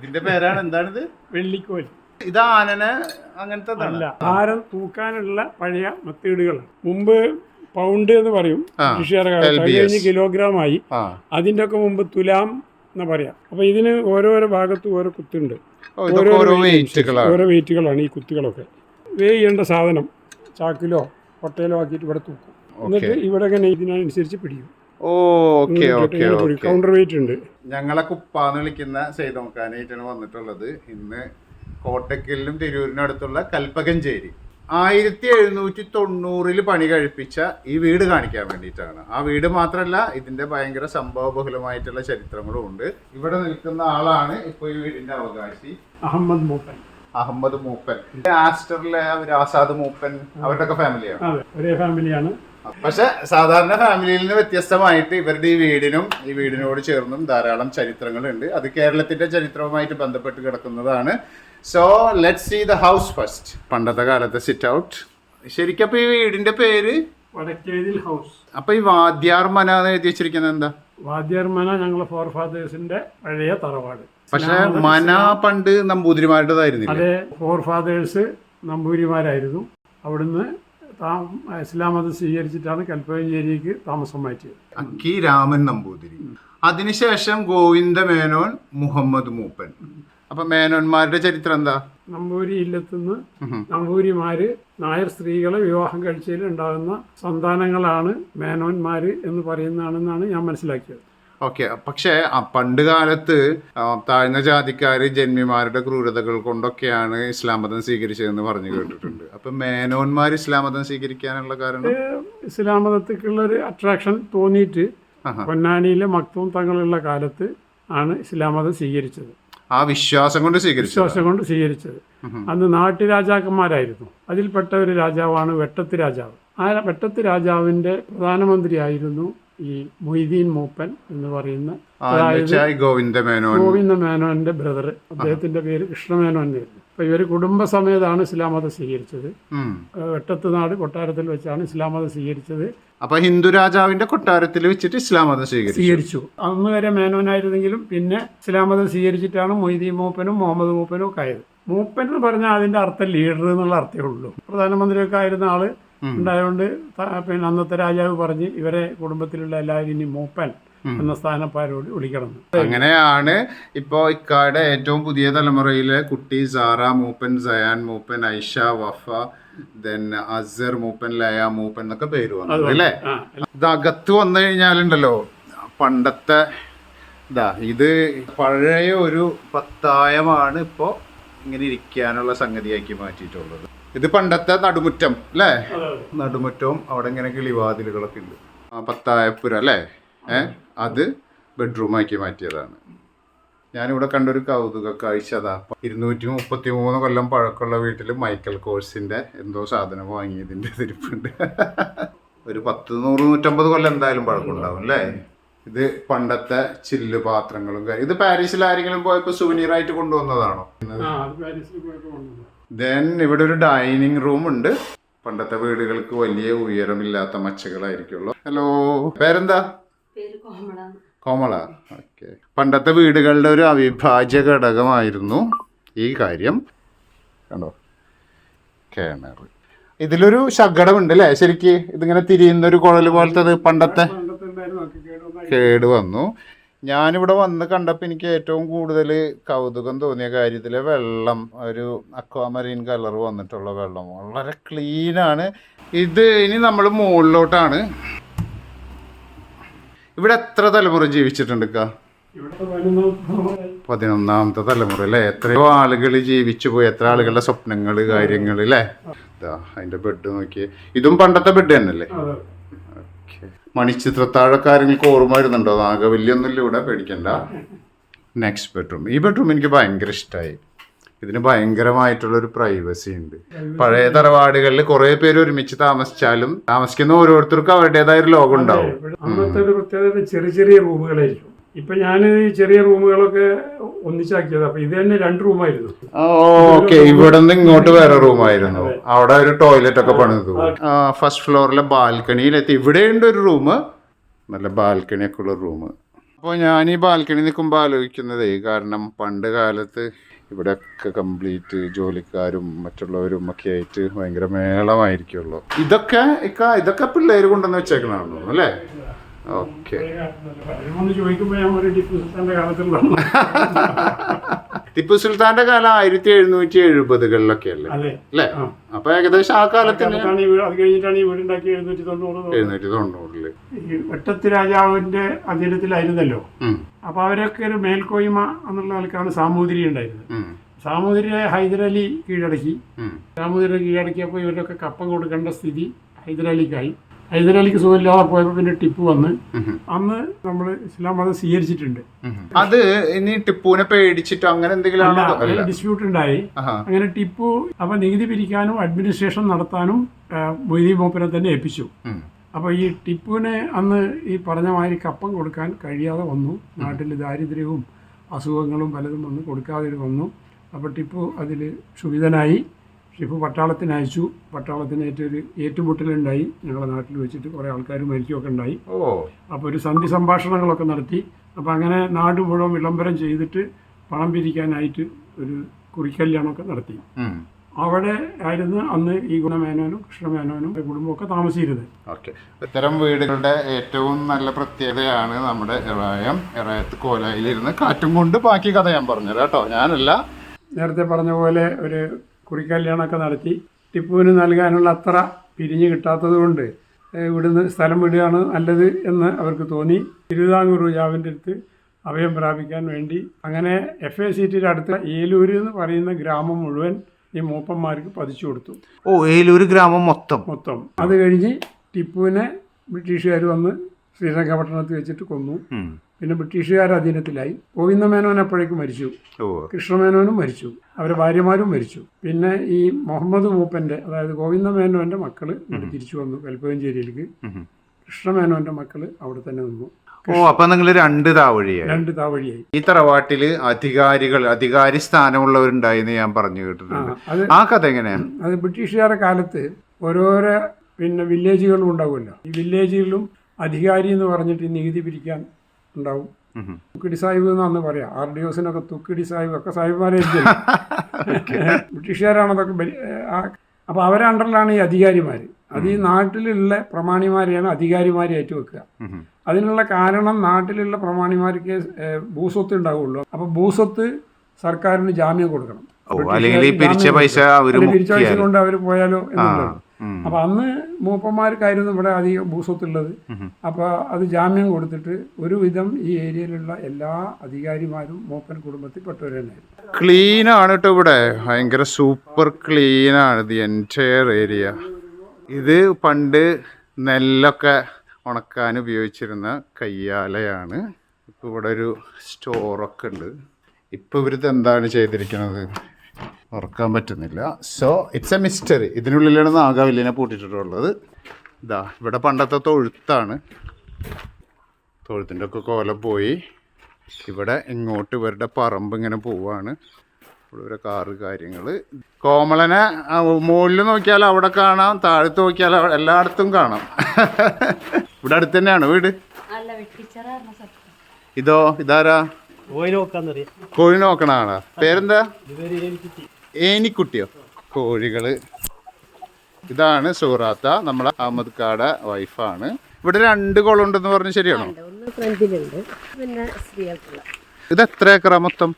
ഇതിന്റെ പേരാണ് എന്താണിത്? വെള്ളിക്കോൽ ഇത് ആനന അങ്ങനത്തെ അല്ല ഭാരം തൂക്കാനുള്ള പഴയ മെത്തേഡുകളാണ്. മുമ്പ് പൗണ്ട് എന്ന് പറയും ബ്രിട്ടീഷുകാരുടെ കാലത്ത് അത് കഴിഞ്ഞ് കിലോഗ്രാം ആയി അതിന്റെ ഒക്കെ മുമ്പ് തുലാം എന്ന് പറയാം. അപ്പൊ ഇതിന് ഓരോരോ ഭാഗത്തും ഓരോ കുത്തുണ്ട്. ഓരോ വെയിറ്റുകളാണ് ഓരോ വെയിറ്റുകളാണ് ഈ കുത്തുകളൊക്കെ. വേ ചെയ്യേണ്ട സാധനം ചാക്കിലോ കൊട്ടയിലോ ആക്കിയിട്ട് ഇവിടെ തൂക്കും. എന്നിട്ട് ഇവിടെ ഇങ്ങനെ ഇതിനനുസരിച്ച് പിടിക്കും. ഓ okay okay okay. Counter weight ഉണ്ട്. ഞങ്ങളെ കുപ്പാന്ന് വിളിക്കുന്ന സെയ്തോക്കാനായിട്ടാണ് വന്നിട്ടുള്ളത്. ഇന്ന് കോട്ടക്കലിലും തിരൂരിനും അടുത്തുള്ള കൽപ്പകഞ്ചേരി. ആയിരത്തി എഴുന്നൂറ്റി തൊണ്ണൂറിൽ പണി കഴിപ്പിച്ച ഈ വീട് കാണിക്കാൻ വേണ്ടിയിട്ടാണ്. ആ വീട് മാത്രമല്ല ഇതിന്റെ ഭയങ്കര സംഭവബഹുലമായിട്ടുള്ള ചരിത്രങ്ങളും ഉണ്ട്. ഇവിടെ നിൽക്കുന്ന ആളാണ് ഇപ്പോൾ ഈ വീടിന്റെ അവകാശി. അഹമ്മദ് മൂപ്പൻ. അഹമ്മദ് മൂപ്പൻ. ആസ്റ്ററിലെ ആസാദ് മൂപ്പൻ അവരുടെ ഒക്കെ ഫാമിലിയാണ് അതെ ഒരേ ഫാമിലിയാണ് പക്ഷെ സാധാരണ ഫാമിലിയിൽ നിന്ന് വ്യത്യസ്തമായിട്ട് ഇവരുടെ ഈ വീടിനും ഈ വീടിനോട് ചേർന്നും ധാരാളം ചരിത്രങ്ങളുണ്ട്. അത് കേരളത്തിന്റെ ചരിത്രവുമായിട്ട് ബന്ധപ്പെട്ട് കിടക്കുന്നതാണ്. So let see the house first പണ്ടത്തെ കാലത്തെ സിറ്റ് ഔട്ട് ശരിക്കും അപ്പൊ ഈ വീടിന്റെ പേര്? വടക്കേതിൽ ഹൗസ് അപ്പൊ ഈ വാദ്യാർ മന എന്ന് എഴുതി വെച്ചിരിക്കുന്നത് എന്താ? വാദ്യാർ മന ഞങ്ങളെ ഫോർ ഫാദേഴ്സിന്റെ പഴയ തറവാട്. പക്ഷെ മന പണ്ട് നമ്പൂതിരിമാരുടേതായിരുന്നു അതെ ഫോർ ഫാദേഴ്സ് നമ്പൂതിരിമാരായിരുന്നു. അവിടുന്ന് താ- ഇസ്ലാം മതം സ്വീകരിച്ചിട്ടാണ് കൽപ്പകഞ്ചേരിക്ക് താമസം മാറ്റിയത്. അക്കി രാമൻ നമ്പൂതിരി. അതിനുശേഷം ഗോവിന്ദ മേനോൻ മുഹമ്മദ് മൂപ്പൻ. അപ്പൊ മേനോന്മാരുടെ ചരിത്രം എന്താ? നമ്പൂരി ഇല്ലത്തുനിന്ന് നമ്പൂരിമാര് നായർ സ്ത്രീകളെ വിവാഹം കഴിച്ചതിൽ ഉണ്ടാകുന്ന സന്താനങ്ങളാണ് മേനോന്മാര് എന്ന് പറയുന്നതാണെന്നാണ് ഞാൻ മനസ്സിലാക്കിയത്. ഓക്കെ പക്ഷെ ആ പണ്ട് കാലത്ത് താഴ്ന്ന ജാതിക്കാര് ജന്മിമാരുടെ ക്രൂരതകൾ കൊണ്ടൊക്കെയാണ് ഇസ്ലാം മതം സ്വീകരിച്ചതെന്ന് പറഞ്ഞു കേട്ടിട്ടുണ്ട്. അപ്പൊ മേനോന്മാർ ഇസ്ലാം മതം സ്വീകരിക്കാനുള്ള കാരണം? ഇസ്ലാം മതത്തിലേക്കുള്ള ഒരു അട്രാക്ഷൻ തോന്നിയിട്ട് പൊന്നാനിയിലെ മക്തവും തങ്ങളുള്ള കാലത്ത് ആണ് ഇസ്ലാം മതം സ്വീകരിച്ചത്. ആ വിശ്വാസം കൊണ്ട് സ്വീകരിച്ചു വിശ്വാസം കൊണ്ട് സ്വീകരിച്ചത്. അന്ന് നാട്ടുരാജാക്കന്മാരായിരുന്നു അതിൽപ്പെട്ട ഒരു രാജാവാണ് വെട്ടത്ത് രാജാവ്. ആ വെട്ടത്ത് രാജാവിന്റെ പ്രധാനമന്ത്രിയായിരുന്നു ഈ മൊയ്തീൻ മൂപ്പൻ എന്ന് പറയുന്ന ഗോവിന്ദ മേനോൻ. ഗോവിന്ദ മേനോന്റെ ബ്രദർ അദ്ദേഹത്തിന്റെ പേര് കൃഷ്ണമേനോൻ എന്നായിരുന്നു അപ്പൊ ഇവർ കുടുംബസമേതാണ് ഇസ്ലാം മതം സ്വീകരിച്ചത്. വെട്ടത്തുനാട് വെട്ടത്ത് നാട് കൊട്ടാരത്തിൽ വെച്ചാണ് ഇസ്ലാം മതം സ്വീകരിച്ചത്. അപ്പൊ ഹിന്ദു രാജാവിന്റെ കൊട്ടാരത്തിൽ വെച്ചിട്ട് ഇസ്ലാം മതം സ്വീകരിച്ചു. സ്വീകരിച്ചു. അന്ന് വരെ മേനോനായിരുന്നെങ്കിലും പിന്നെ ഇസ്ലാം മതം സ്വീകരിച്ചിട്ടാണ് മൊയ്തീൻ മൂപ്പനും മുഹമ്മദ് മൂപ്പനും ഒക്കെ ആയത്. മൂപ്പൻ എന്ന് പറഞ്ഞാൽ അതിന്റെ അർത്ഥം ലീഡർ എന്നുള്ള അർത്ഥമേ ഉള്ളൂ. പ്രധാനമന്ത്രിയൊക്കെ ആയിരുന്ന ആൾ ഉണ്ടായതുകൊണ്ട് പിന്നെ അന്നത്തെ രാജാവ് പറഞ്ഞ് ഇവരെ കുടുംബത്തിലുള്ള എല്ലാവരും ഇനി മൂപ്പൻ എന്ന സ്ഥാനപ്പാരോട് വിളിക്കണം. അങ്ങനെയാണ് ഇപ്പോ ഇക്കാട് ഏറ്റവും പുതിയ തലമുറയിലെ കുട്ടി സാറ മൂപ്പൻ സയാൻ മൂപ്പൻ ഐഷ വഫ ദെൻ അസർ മൂപ്പൻ ലയ മൂപ്പൻ എന്നൊക്കെ പേര് വന്നത് അല്ലേ? ഇത് അകത്ത് വന്നു കഴിഞ്ഞാലുണ്ടല്ലോ പണ്ടത്തെ ഇതാ ഇത് പഴയ ഒരു പത്തായമാണ് ഇപ്പോ ഇങ്ങനെ ഇരിക്കാനുള്ള സംഗതിയാക്കി മാറ്റിയിട്ടുള്ളത്. ഇത് പണ്ടത്തെ നടുമുറ്റം അല്ലേ? നടുമുറ്റവും അവിടെ ഇങ്ങനെ കിളിവാതിലുകളൊക്കെ ഉണ്ട്. ആ പത്തായപ്പുര അല്ലേ? ഏ? അത് ബെഡ്റൂമാക്കി മാറ്റിയതാണ്. ഞാനിവിടെ കണ്ടൊരു കൗതുക കാഴ്ച അതാ. ഇരുന്നൂറ്റി മുപ്പത്തി മൂന്ന് കൊല്ലം പഴക്കമുള്ള വീട്ടിൽ മൈക്കൽ കോഴ്സിന്റെ എന്തോ സാധനം വാങ്ങിയതിന്റെ തിരിപ്പുണ്ട്. ഒരു പത്ത് നൂറ് നൂറ്റമ്പത് കൊല്ലം എന്തായാലും പഴക്കമുണ്ടാവും അല്ലേ? ഇത് പണ്ടത്തെ ചില്ല് പാത്രങ്ങളും ഇത് പാരീസിൽ ആരെങ്കിലും പോയപ്പോ സുവനീർ ആയിട്ട് കൊണ്ടുവന്നതാണോ? ദെൻ ഇവിടെ ഒരു ഡൈനിങ് റൂം ഉണ്ട്. പണ്ടത്തെ വീടുകൾക്ക് വലിയ ഉയരമില്ലാത്ത മച്ചകളായിരിക്കുള്ളൂ. ഹലോ പേരെന്താ? പേര് കോമള. കോമള. ഓക്കെ പണ്ടത്തെ വീടുകളുടെ ഒരു അവിഭാജ്യ ഘടകമായിരുന്നു ഈ കാര്യം. കണ്ടോ? കിണർ ഇതിലൊരു ശകടമുണ്ട് അല്ലേ ശരിക്ക് ഇതിങ്ങനെ തിരിയുന്ന ഒരു കുഴൽ പോലത്തെ പണ്ടത്തെ കേട് വന്നു ഞാനിവിടെ വന്ന് കണ്ടപ്പോൾ എനിക്ക് ഏറ്റവും കൂടുതൽ കൗതുകം തോന്നിയ കാര്യത്തിൽ വെള്ളം ഒരു അക്വാമറീൻ കളർ വന്നിട്ടുള്ള വെള്ളം. വളരെ ക്ലീനാണ് ഇത് ഇനി നമ്മൾ മുകളിലോട്ടാണ് ഇവിടെ എത്ര തലമുറ ജീവിച്ചിട്ടുണ്ട് കാ പതിനൊന്നാമത്തെ തലമുറ അല്ലേ? എത്രയോ ആളുകൾ ജീവിച്ചു പോയി. എത്ര ആളുകളുടെ സ്വപ്നങ്ങൾ കാര്യങ്ങൾ അല്ലേ? അതിന്റെ ബെഡ് നോക്കിയേ. ഇതും പണ്ടത്തെ ബെഡ് തന്നെയല്ലേ? അതെ ഓക്കേ. മണിച്ചിത്രത്താഴൊക്കെ ആരെങ്കിലും ഓർമ്മ വരുന്നുണ്ടോ? ആകെ വലിയൊന്നുമില്ല ഇവിടെ പേടിക്കണ്ട. നെക്സ്റ്റ് ബെഡ്റൂം ഈ ബെഡ്റൂം എനിക്ക് ഭയങ്കര ഇഷ്ടമായി ഇതിന് ഭയങ്കരമായിട്ടുള്ളൊരു പ്രൈവസി ഉണ്ട്. പഴയ തറവാടുകളിൽ കുറെ പേര് ഒരുമിച്ച് താമസിച്ചാലും താമസിക്കുന്ന ഓരോരുത്തർക്കും അവരുടേതായ ഒരു ലോകം ഉണ്ടാവും. ചെറിയ ചെറിയ റൂമുകളായിരിക്കും ഇപ്പൊ ഞാൻ ഈ ചെറിയ റൂമുകളൊക്കെ ഒന്നിച്ചാക്കിയത്. അപ്പൊ ഇത് തന്നെ രണ്ട് റൂമായിരുന്നു. ഓക്കെ. ഇവിടെ നിന്ന് ഇങ്ങോട്ട് വേറെ റൂമായിരുന്നു. അവിടെ ഒരു ടോയ്ലറ്റ് ഒക്കെ പണിതു. ഫസ്റ്റ് ഫ്ലോറിലെ ബാൽക്കണിയിലെത്തി. ഇവിടെയുണ്ട് ഒരു റൂം നല്ല ബാൽക്കണി ഒക്കെ ഉള്ള റൂം അപ്പോൾ ഞാൻ ഈ ബാൽക്കണി നിൽക്കുമ്പോൾ ആലോചിക്കുന്നതേ കാരണം പണ്ട് കാലത്ത് ഇവിടെയൊക്കെ കംപ്ലീറ്റ് ജോലിക്കാരും മറ്റുള്ളവരും ഒക്കെ ആയിട്ട് ഭയങ്കര മേളമായിരിക്കുമല്ലോ ഇതൊക്കെ ഇക്ക ഇതൊക്കെ പിള്ളേര് കൊണ്ടുവന്ന് വെച്ചേക്കണാണോ അല്ലേ? ഓക്കെ. ടിപ്പു സുൽത്താന്റെ കാലം ആയിരത്തി എഴുന്നൂറ്റി എഴുപതുകളിലൊക്കെ അല്ലേ? അല്ലേ അപ്പൊ ഏകദേശം ആ കാലത്തിന് എഴുന്നൂറ്റി തൊണ്ണൂറ് എഴുന്നൂറ്റി തൊണ്ണൂറിൽ. വെട്ടത്ത് രാജാവിന്റെ അധീനത്തിലായിരുന്നല്ലോ. അപ്പൊ അവരൊക്കെ ഒരു മേൽക്കോയ്മ എന്നുള്ള ആൾക്കാണ് സാമൂതിരി ഉണ്ടായിരുന്നത്. സാമൂതിരിയെ ഹൈദരലി കീഴടക്കി. സാമൂതിരിയെ സാമൂതിരി കീഴടക്കിയപ്പോൾ ഇവരൊക്കെ കപ്പം കൊടുക്കേണ്ട സ്ഥിതി ഹൈദരലിക്കായി ഹൈദരലിക്ക് സുഖമില്ലാതെ പോയപ്പോൾ പിന്നെ ടിപ്പു വന്ന് അന്ന് നമ്മൾ ഇസ്ലാം മതം സ്വീകരിച്ചിട്ടുണ്ട്. അത് ഇനി ടിപ്പുവിനെ പേടിച്ചിട്ടോ അങ്ങനെ എന്തെങ്കിലും ആണോ? ഡിസ്പ്യൂട്ട് ഉണ്ടായി അങ്ങനെ ടിപ്പു അപ്പൊ നികുതി പിരിക്കാനും അഡ്മിനിസ്ട്രേഷൻ നടത്താനും മൊയ്തി മൂപ്പനെ തന്നെ ഏൽപ്പിച്ചു. അപ്പൊ അപ്പോൾ ഈ ടിപ്പുവിനെ അന്ന് ഈ പറഞ്ഞ മാതിരി കപ്പം കൊടുക്കാൻ കഴിയാതെ വന്നു. നാട്ടിൽ ദാരിദ്ര്യവും അസുഖങ്ങളും പലതും വന്ന്. കൊടുക്കാതെ വന്നു. അപ്പോൾ ടിപ്പു അതിൽ ക്ഷുഭിതനായി. ടിപ്പു പട്ടാളത്തിന് അയച്ചു. പട്ടാളത്തിനേറ്റൊരു ഏറ്റുമുട്ടലുണ്ടായി. ഞങ്ങളുടെ നാട്ടിൽ വെച്ചിട്ട് കുറേ ആൾക്കാർ മരിക്കുകയൊക്കെ ഉണ്ടായി. ഓ. അപ്പോൾ ഒരു സന്ധി സംഭാഷണങ്ങളൊക്കെ നടത്തി. അപ്പോൾ അങ്ങനെ നാട് മുഴുവൻ വിളംബരം ചെയ്തിട്ട് പണം പിരിക്കാനായിട്ട് ഒരു കുറിക്കല്യാണമൊക്കെ നടത്തി. അവിടെ ആയിരുന്നു അന്ന് ഈ ഗുണമേനോനും കൃഷ്ണമേനോനും കുടുംബമൊക്കെ താമസിച്ചിരുന്നത്. ഓക്കെ. ഇത്തരം വീടുകളുടെ ഏറ്റവും നല്ല പ്രത്യേകതയാണ് നമ്മുടെ ഇറായം ഇറായത്ത് കോലായിലിരുന്ന് കാറ്റും കൊണ്ട് ബാക്കി കഥ ഞാൻ പറഞ്ഞു കേട്ടോ. ഞാനല്ല നേരത്തെ പറഞ്ഞ പോലെ ഒരു കുറിക്കല്യാണമൊക്കെ നടത്തി. ടിപ്പുവിന് നൽകാനുള്ള അത്ര പിരിഞ്ഞു കിട്ടാത്തത് കൊണ്ട് ഇവിടുന്ന് സ്ഥലം വിടുകയാണ് നല്ലത് എന്ന് അവർക്ക് തോന്നി. തിരുവിതാംകൂർ രാവിന്റെ അടുത്ത് അഭയം പ്രാപിക്കാൻ വേണ്ടി. അങ്ങനെ എഫ് എ സിറ്റിയുടെ അടുത്ത് ഏലൂര് എന്ന് പറയുന്ന ഗ്രാമം മുഴുവൻ ഈ മൂപ്പന്മാർക്ക് പതിച്ചു കൊടുത്തു. ഓ ഏലൂർ ഗ്രാമം മൊത്തം? മൊത്തം. അത് കഴിഞ്ഞ് ടിപ്പുവിനെ ബ്രിട്ടീഷുകാർ വന്ന് ശ്രീരംഗപട്ടണത്ത് വെച്ചിട്ട് കൊന്നു. പിന്നെ ബ്രിട്ടീഷുകാർ അധീനത്തിലായി. ഗോവിന്ദമേനോൻ അപ്പോഴേക്കും മരിച്ചു. കൃഷ്ണമേനോനും മരിച്ചു. അവരുടെ ഭാര്യമാരും മരിച്ചു. പിന്നെ ഈ മുഹമ്മദ് മൂപ്പന്റെ അതായത് ഗോവിന്ദമേനോന്റെ മക്കൾ ഇവിടെ തിരിച്ചു വന്നു കൽപ്പകഞ്ചേരിയിലേക്ക്. കൃഷ്ണമേനോന്റെ മക്കൾ അവിടെ തന്നെ നിന്നു ഓ അപ്പൊ നിങ്ങൾ രണ്ട് താവഴിയായി. രണ്ട് താവഴിയായി. ഈ തറവാട്ടിൽ അധികാരികൾ അധികാരി സ്ഥാനമുള്ളവരുണ്ടായിന്ന് ഞാൻ പറഞ്ഞു കേട്ടിട്ടുണ്ട്. ആ കഥ എങ്ങനെയാണ് അത് ബ്രിട്ടീഷുകാരുടെ കാലത്ത് ഓരോരോ പിന്നെ വില്ലേജുകളും ഉണ്ടാവുമല്ലോ. ഈ വില്ലേജുകളിലും അധികാരി എന്ന് പറഞ്ഞിട്ട് നികുതി പിരിക്കാൻ ഉണ്ടാവും. തുക്കിടി സാഹിബ് എന്നാന്ന് പറയാം. ആർ ഡി ഒസിനൊക്കെ തുക്കിടി സാഹിബ് ഒക്കെ സാഹിബ്മാരെ ബ്രിട്ടീഷുകാരാണ് അതൊക്കെ ഭരി- അപ്പോൾ അവരുടെ അണ്ടറിലാണ് ഈ അധികാരിമാർ അത് ഈ നാട്ടിലുള്ള പ്രമാണിമാരെയാണ് അധികാരിമാരെ വെക്കുക അതിനുള്ള കാരണം നാട്ടിലുള്ള പ്രമാണിമാർക്ക് ഭൂസ്വത്ത് ഉണ്ടാവുള്ളൂ. അപ്പോൾ ഭൂസ്വത്ത് സർക്കാരിന് ജാമ്യം കൊടുക്കണം. അല്ലെങ്കിൽ പിരിച്ച പൈസ കൊണ്ട് അവർ പോയാലോ എന്നുള്ളത്. ഉം. അപ്പൊ അന്ന് മൂപ്പന്മാർക്കായിരുന്നു ഇവിടെ അധികം ഭൂസ്വത്തുള്ളത്. അപ്പൊ അത് ജാമ്യം കൊടുത്തിട്ട് ഒരുവിധം ഈ ഏരിയയിലുള്ള എല്ലാ അധികാരിമാരും മൂപ്പൻ കുടുംബത്തിൽ തന്നെയായിരുന്നു ക്ലീൻ ആണ് കേട്ടോ ഇവിടെ. ഭയങ്കര സൂപ്പർ ക്ലീൻ ആണ് ദി എന്റയർ ഏരിയ ഇത് പണ്ട് നെല്ലൊക്കെ ഉണക്കാൻ ഉപയോഗിച്ചിരുന്ന കയ്യാലയാണ്. ഇപ്പോൾ ഇവിടെ ഒരു സ്റ്റോറൊക്കെ ഉണ്ട്. ഇപ്പോൾ ഇവരിത് എന്താണ് ചെയ്തിരിക്കുന്നത്? ഉറക്കാൻ പറ്റുന്നില്ല. സോ ഇറ്റ്സ് എ മിസ്റ്ററി ഇതിനുള്ളിലാണ് നാഗാവില്ലിനെ പൂട്ടിയിട്ടുള്ളത് ഇതാ ഇവിടെ പണ്ടത്തെ തൊഴുത്താണ്. തൊഴുത്തിന്റെ ഒക്കെ കോലം പോയി. ഇവിടെ ഇങ്ങോട്ട് ഇവരുടെ പറമ്പ് ഇങ്ങനെ പോവാണ്. ഇവിടെ കാറ് കാര്യങ്ങൾ കോമളനെ മുകളിൽ നോക്കിയാൽ അവിടെ കാണാം താഴത്ത് നോക്കിയാൽ എല്ലായിടത്തും കാണാം. ഇവിടെ അടുത്ത് തന്നെയാണ് വീട്? ഇതോ ഇതാരാ? കോഴി നോക്കണ ആളാ. പേരെന്താ? ഏനിക്കുട്ടിയോ? കോഴികൾ ഇതാണ് സൂറാത്ത നമ്മളെ അഹമ്മദ് കാട വൈഫാണ്. ഇവിടെ രണ്ട് കുളം ഉണ്ടെന്ന് പറഞ്ഞു ശരിയാണോ? ഇത് എത്ര ഏക്കറ മൊത്തം?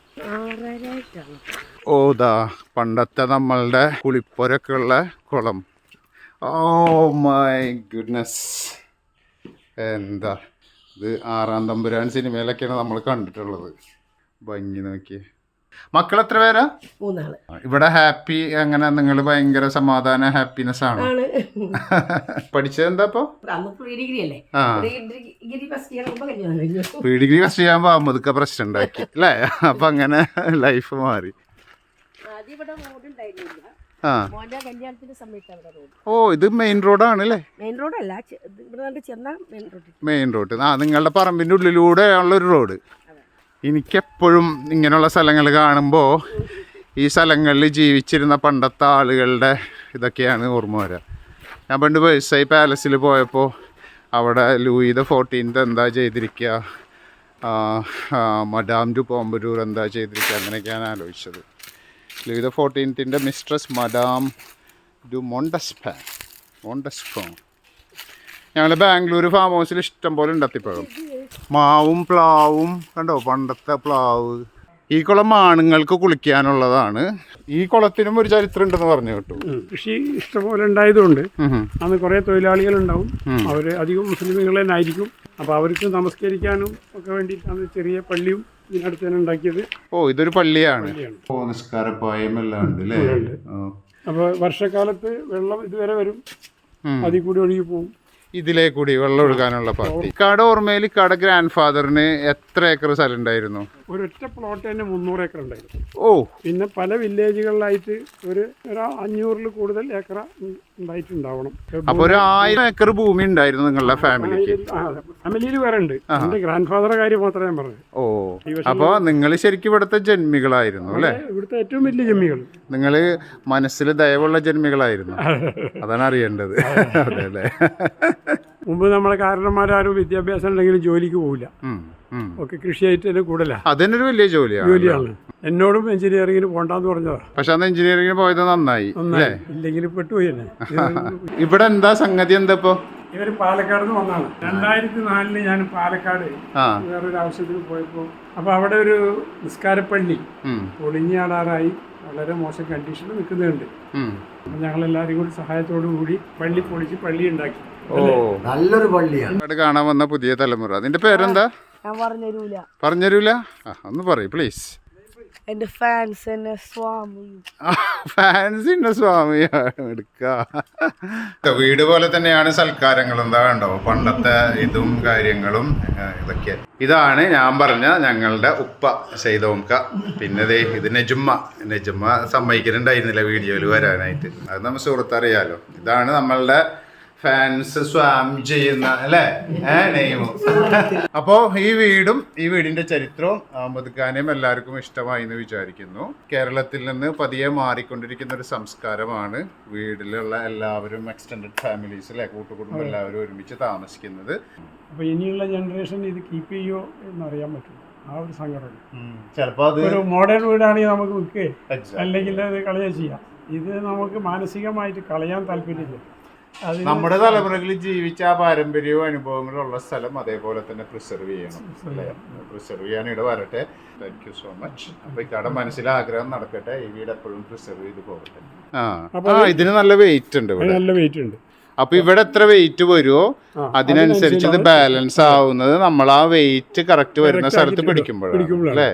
ഓതാ പണ്ടത്തെ നമ്മളുടെ കുളിപ്പൊരൊക്കെ ഉള്ള കുളം. Oh my goodness. എന്താ? ഇത് ആറാം തമ്പുരാൻ സിനിമയിലൊക്കെയാണ് നമ്മൾ കണ്ടിട്ടുള്ളത്. ഭംഗി നോക്കി മക്കൾ എത്ര പേരാ? മൂന്നാൾ. ഇവിടെ ഹാപ്പി അങ്ങനെ നിങ്ങൾ ഭയങ്കര സമാധാന ഹാപ്പിനെസ് ആണോ? ആണ്. പഠിച്ചത് എന്താ ഇപ്പൊ? അന്ന് പ്രീ ഡിഗ്രി അല്ലേ? ആ. ഡിഗ്രി ഫസ്റ്റ് ഇയർ ആകുമ്പോൾ കല്യാണം കഴിഞ്ഞു പ്രീ ഡിഗ്രി ഫസ്റ്റ് ചെയ്യാൻ അമ്മതൊക്കെ പ്രശ്നം ഉണ്ടാക്കി അല്ലേ? അപ്പൊ അങ്ങനെ ലൈഫ് മാറി. ആദ്യം ഇവിടെ റോഡ് ഉണ്ടായിരുന്നില്ല. ആ. മോന്റെ കല്യാണത്തിന്റെ സമയത്ത് അവിടെ റോഡ് ഓ ഇത് മെയിൻ റോഡാണ് അല്ലേ? മെയിൻ റോഡല്ല ചെ- ഇത് ഇവിടെ നിന്ന് ചെന്നാൽ മെയിൻ റോഡ് മെയിൻ റോഡ് ആ നിങ്ങളുടെ പറമ്പിന്റെ ഉള്ളിലൂടെ ഉള്ളൊരു റോഡ് എനിക്കെപ്പോഴും ഇങ്ങനെയുള്ള സ്ഥലങ്ങൾ കാണുമ്പോൾ ഈ സ്ഥലങ്ങളിൽ ജീവിച്ചിരുന്ന പണ്ടത്തെ ആളുകളുടെ ഇതൊക്കെയാണ് ഓർമ്മ വരിക ഞാൻ പണ്ട് വേഴ്സായി പാലസിൽ പോയപ്പോൾ അവിടെ ലൂയി ദ ഫോർട്ടീൻത്ത് എന്താ ചെയ്തിരിക്കുക മഡാം ടു പോമ്പരൂർ എന്താ ചെയ്തിരിക്കുക അങ്ങനെയൊക്കെയാണ് ആലോചിച്ചത്. Louis the ഫോർട്ടീൻത്തിന്റെ mistress madame du Montespan Montespan ഞങ്ങൾ ബാംഗ്ലൂർ ഫാം ഹൗസിൽ ഇഷ്ടംപോലെ പോലെ ഉണ്ട് അത്തിപ്പഴം. മാവും പ്ലാവും കണ്ടോ? പണ്ടത്തെ പ്ലാവ്. ഈ കുളം ആണുങ്ങൾക്ക് കുളിക്കാനുള്ളതാണ്. ഈ കുളത്തിനും ഒരു ചരിത്രം ഉണ്ടെന്ന് പറഞ്ഞു കേട്ടു. കൃഷി ഇഷ്ടംപോലെ ഉണ്ടായതുകൊണ്ട് അന്ന് കുറെ അന്ന് കുറേ തൊഴിലാളികളുണ്ടാവും. അവർ അധികം മുസ്ലിമുകൾ തന്നെ ആയിരിക്കും. അപ്പോൾ അവർക്ക് നമസ്കരിക്കാനും ഒക്കെ വേണ്ടിയിട്ടാണ് ചെറിയ പള്ളിയും ഇതിനടുത്ത് തന്നെ ഉണ്ടാക്കിയത്. ഓ ഇതൊരു പള്ളിയാണ്. അപ്പൊ ഓ നിസ്കാരപ്പായം എല്ലാം ഉണ്ട് അല്ലേ? അപ്പോൾ വർഷക്കാലത്ത് വെള്ളം ഇതുവരെ വരും. അതിൽ കൂടി ഒഴുകി പോകും ഇതിലേ കൂടി വെള്ളം ഒഴുകാനുള്ള പദ്ധതി കട ഓർമ്മയിൽ കട ഗ്രാൻഡ് ഫാദറിന് എത്ര ഏക്കർ സ്ഥലം ഉണ്ടായിരുന്നു? ഒരൊറ്റ പ്ലോട്ട് തന്നെ മുന്നൂറ് ഏക്കർ ഉണ്ടായിരുന്നു. ഓ. പിന്നെ പല വില്ലേജുകളിലായിട്ട് ഒരു ഒരു അഞ്ഞൂറിൽ കൂടുതൽ ഏക്കർ ഉണ്ടായിട്ടുണ്ടാവണം. അപ്പൊ ഒരു ആയിരം ഏക്കർ ഭൂമി ഉണ്ടായിരുന്നു നിങ്ങളുടെ ഫാമിലിക്ക് ഫാമിലിയിൽ വേറെ ഉണ്ട്. എന്റെ ഗ്രാൻഡ് ഫാദറെ കാര്യം മാത്രമേ ഞാൻ പറഞ്ഞു ഓ. അപ്പൊ നിങ്ങൾ ശരിക്കും ഇവിടുത്തെ ജന്മികളായിരുന്നു അല്ലേ? ഇവിടുത്തെ ഏറ്റവും വലിയ ജന്മികൾ. നിങ്ങൾ മനസ്സിൽ ദയവുള്ള ജന്മികളായിരുന്നു. അതാണ് അറിയേണ്ടത്. അതെ അല്ലേ? മുമ്പ് നമ്മളെ കാരണന്മാരും വിദ്യാഭ്യാസം ഉണ്ടെങ്കിലും ജോലിക്ക് ഉം. ഒക്കെ കൃഷിയായിട്ട് തന്നെ കൂടുതലാണ് അതെന്നൊരു വലിയ ജോലിയാണ്. ജോലിയാണ്. എന്നോടും എഞ്ചിനീയറിംഗിന് പോണ്ടെന്ന് പറഞ്ഞതാ. പക്ഷെ അന്ന് എഞ്ചിനീയറിംഗിന് പോയത് നന്നായി അല്ലേ? ഇല്ലെങ്കിൽ പെട്ടുപോയി ഇവിടെ എന്താ സംഗതി എന്താ ഇപ്പൊ? ഇവർ പാലക്കാട് നിന്ന് വന്നാണ്. രണ്ടായിരത്തി നാലിൽ ഞാൻ പാലക്കാട് ആ. വേറൊരു ആവശ്യത്തിന് പോയപ്പോ അപ്പൊ അവിടെ ഒരു നിസ്കാരപ്പള്ളി പൊളിഞ്ഞാടാറായി വളരെ മോശം കണ്ടീഷനിൽ നിൽക്കുന്നുണ്ട്. ഞങ്ങൾ ഞങ്ങളെല്ലാവരും കൂടി സഹായത്തോടു കൂടി പള്ളി പൊളിച്ച് പള്ളി ഉണ്ടാക്കി. ഓ. നല്ലൊരു പള്ളിയാണ് കാണാൻ വന്ന പുതിയ തലമുറ. അതിന്റെ പേരെന്താ? ഞാൻ പറഞ്ഞുതരൂല. പറഞ്ഞരൂല ആ ഒന്ന് പറയൂ പ്ലീസ് എന്റെ ഫാൻസ് എന്നെ സ്വാമി ഫാൻസിന്റെ സ്വാമിയാണ് എടുക്ക. വീട് പോലെ തന്നെയാണ് സൽക്കാരങ്ങൾ എന്താ കണ്ടോ? പണ്ടത്തെ ഇതും കാര്യങ്ങളും ഇതൊക്കെ. ഇതാണ് ഞാൻ പറഞ്ഞ ഞങ്ങളുടെ ഉപ്പ ചെയ്തോംക്ക പിന്നെ ദേ ഇത് നെജുമ്മ. നെജുമ്മ സമ്മതിക്കുന്നുണ്ടായിരുന്നില്ല വീഡിയോയിൽ വരാനായിട്ട്. അത് നമ്മൾ സുഹൃത്തറിയാലോ. ഇതാണ് നമ്മളുടെ ഫാൻസ് സ്വാം ചെയ്യുന്ന അല്ലേ? നെയ്മു. അപ്പോ ഈ വീടും ഈ വീടിന്റെ ചരിത്രവും അഹമ്മദ്ഖാനെയും എല്ലാവർക്കും ഇഷ്ടമായി എന്ന് വിചാരിക്കുന്നു. കേരളത്തിൽ നിന്ന് പതിയെ മാറിക്കൊണ്ടിരിക്കുന്ന ഒരു സംസ്കാരമാണ് വീടിലുള്ള എല്ലാവരും എക്സ്റ്റെൻഡഡ് ഫാമിലീസ് അല്ലെ കൂട്ടുകുടുംബം എല്ലാവരും ഒരുമിച്ച് താമസിക്കുന്നത്. അപ്പൊ ഇനിയുള്ള ജനറേഷൻ ഇത് കീപ്പ് ചെയ്യോ എന്നറിയാൻ പറ്റും. ആ ഒരു സംഘടന ചിലപ്പോ അത് ഒരു മോഡേൺ വീടാണെങ്കിൽ നമുക്ക് വിൽക്കേ അല്ലെങ്കിൽ അത് കളയുക ചെയ്യാം. ഇത് നമുക്ക് മാനസികമായിട്ട് കളയാൻ താല്പര്യമില്ല. നമ്മുടെ തലമുറകളിൽ ജീവിച്ച ആ പാരമ്പര്യവും അനുഭവങ്ങളും ഉള്ള സ്ഥലം അതേപോലെ തന്നെ പ്രിസർവ് ചെയ്യണം അല്ലേ? പ്രിസർവ് ചെയ്യാൻ ഇവിടെ വരട്ടെ. താങ്ക് യു സോ മച്ച് അപ്പൊ ഇക്കാടെ മനസ്സിൽ ആഗ്രഹം നടക്കട്ടെ ഈ വീട് എപ്പോഴും പ്രിസർവ് ചെയ്ത് പോകട്ടെ. ആ ഇതിന് നല്ല വെയിറ്റ് ഉണ്ട് നല്ല വെയിറ്റ് ഉണ്ട്. അപ്പൊ ഇവിടെ എത്ര വെയിറ്റ് വരുമോ അതിനനുസരിച്ച് ഇത് ബാലൻസ് ആവുന്നത് നമ്മൾ ആ വെയിറ്റ് കറക്റ്റ് വരുന്ന സ്ഥലത്ത് പിടിക്കുമ്പോഴാണ്. അല്ലേ?